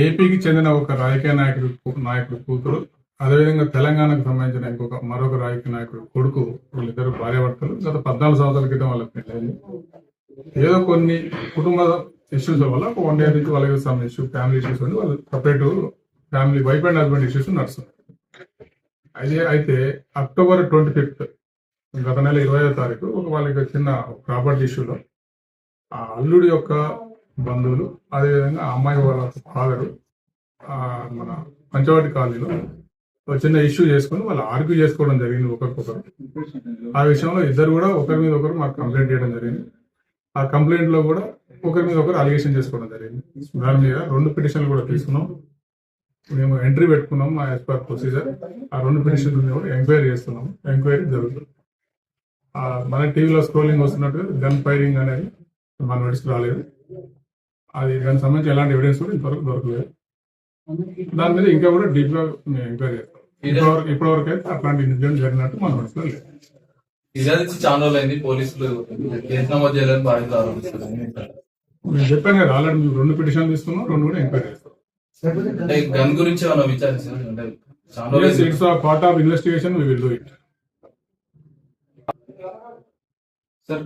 ఏపీకి చెందిన ఒక రాజకీయ నాయకుడు నాయకుడు కూతురు అదేవిధంగా తెలంగాణకు సంబంధించిన ఇంకొక మరొక రాజకీయ నాయకుడు కొడుకు వీళ్ళిద్దరు భార్యాభర్తలు గత పద్నాలుగు సంవత్సరాల క్రితం వాళ్ళకి పెళ్ళైంది ఏదో కొన్ని కుటుంబ ఇష్యూస్ వల్ల ఒక వన్ డే నుంచి వాళ్ళకి సమ్ ఇష్యూ ఫ్యామిలీ ఇష్యూస్ ఉండి వాళ్ళు separate family wife and husband issues నడుస్తుంది అయితే అయితే అక్టోబర్ ట్వంటీ ఫిఫ్త్ గత నెల ఇరవై తారీఖు ఒక వాళ్ళకి చిన్న ప్రాపర్టీ ఇష్యూలో ఆ అల్లుడి యొక్క బంధువులు అదేవిధంగా ఆ అమ్మాయి వాళ్ళ ఫాదరు మన పంచవాటి కాలనీలో ఒక చిన్న ఇష్యూ చేసుకుని వాళ్ళు ఆర్గ్యూ చేసుకోవడం జరిగింది ఒకరికొకరు. ఆ విషయంలో ఇద్దరు కూడా ఒకరి మీద ఒకరు మాకు కంప్లైంట్ చేయడం జరిగింది. ఆ కంప్లైంట్లో కూడా ఒకరి మీద ఒకరు అలిగేషన్ చేసుకోవడం జరిగింది. దాని మీద రెండు పిటిషన్లు కూడా తీసుకున్నాం. మేము ఎంట్రీ పెట్టుకున్నాం మా యాజ్ పర్ ప్రొసీజర్. ఆ రెండు పిటిషన్ కూడా ఎంక్వైరీ చేస్తున్నాం. ఎంక్వైరీ జరుగుతుంది. మన టీవీలో స్క్రోలింగ్ వస్తున్నట్టు గన్ ఫైరింగ్ అనేది మన నోటీస్ రాలేదు. అది దానికి సంబంధించి ఎలాంటి ఎవిడెన్స్ కూడా ఇంతవరకు దొరకలేదు. దాని మీద ఇంకా కూడా డీప్గా మేము ఎంక్వైరీ చేస్తాం ఇప్పటివరకు ఇప్పటివరకు అయితే అట్లాంటి ఇన్సిడెంట్ జరిగినట్టు మన నోటీస్లో లేదు చాలా అయింది పోలీసులు చేయాలని బాధ్యత ఆరోపిస్తున్నారు. నేను చెప్పాను కదా ఆల్రెడీ మేము రెండు పిటిషన్లు తీసుకున్నాం రెండు కూడా ఎంక్వైరీ చేస్తాం. అంటే గన్ గురించి ఏమైనా అంటే part of investigation we will do it sir